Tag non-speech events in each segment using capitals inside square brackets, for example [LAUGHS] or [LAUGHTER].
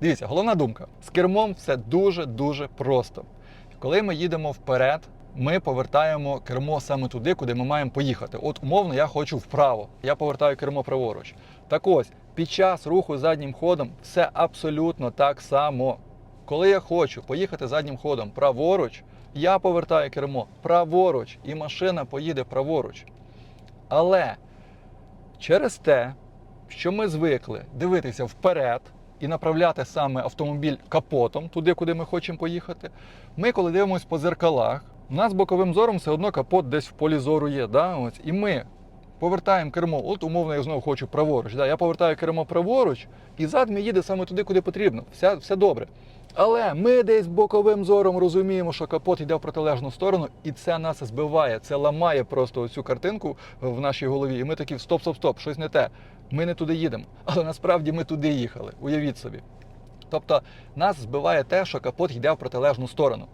Дивіться, головна думка: з кермом все дуже-дуже просто. Коли ми їдемо вперед, ми повертаємо кермо саме туди, куди ми маємо поїхати. От умовно, я хочу вправо, я повертаю кермо праворуч. Так ось, під час руху заднім ходом все абсолютно так само. Коли я хочу поїхати заднім ходом праворуч, я повертаю кермо праворуч, і машина поїде праворуч. Але через те, що ми звикли дивитися вперед і направляти саме автомобіль капотом туди, куди ми хочемо поїхати, ми, коли дивимося по зеркалах, у нас боковим зором все одно капот десь в полі зору є. Да? Ось, і ми повертаємо кермо. От умовно, я знову хочу праворуч. Да? Я повертаю кермо праворуч, і зад мій їде саме туди, куди потрібно. Все, все добре. Але ми десь боковим зором розуміємо, що капот йде в протилежну сторону, і це нас збиває, це ламає просто оцю картинку в нашій голові. І ми такі стоп, стоп, стоп, щось не те. Ми не туди їдемо. [LAUGHS] Але насправді ми туди їхали. Уявіть собі. Тобто нас збиває те, що капот йде в протилежну сторону.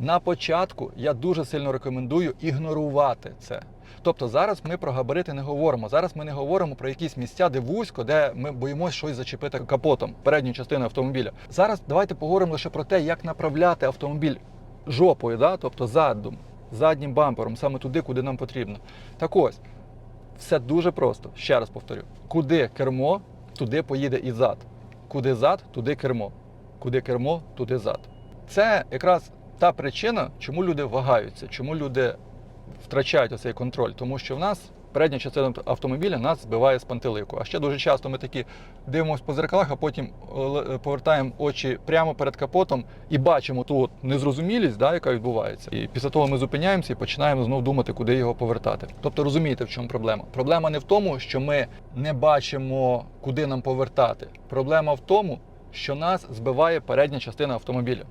На початку я дуже сильно рекомендую ігнорувати це. Тобто зараз ми про габарити не говоримо. Зараз ми не говоримо про якісь місця, де вузько, де ми боїмося щось зачепити капотом, передню частину автомобіля. Зараз давайте поговоримо лише про те, як направляти автомобіль жопою, да? тобто задом, заднім бампером, саме туди, куди нам потрібно. Так ось, все дуже просто. Ще раз повторю: куди кермо, туди поїде і зад. Куди зад, туди кермо. Куди кермо, туди зад. Це якраз та причина, чому люди вагаються, чому люди втрачають оцей контроль. Тому що в нас передня частина автомобіля нас збиває з пантелику. А ще дуже часто ми такі дивимося по зеркалах, а потім е, повертаємо очі прямо перед капотом і бачимо ту от незрозумілість, да, яка відбувається. І після того ми зупиняємося і починаємо знову думати, куди його повертати. Тобто розумієте, в чому проблема? Проблема не в тому, що ми не бачимо, куди нам повертати. Проблема в тому, що нас збиває передня частина автомобіля.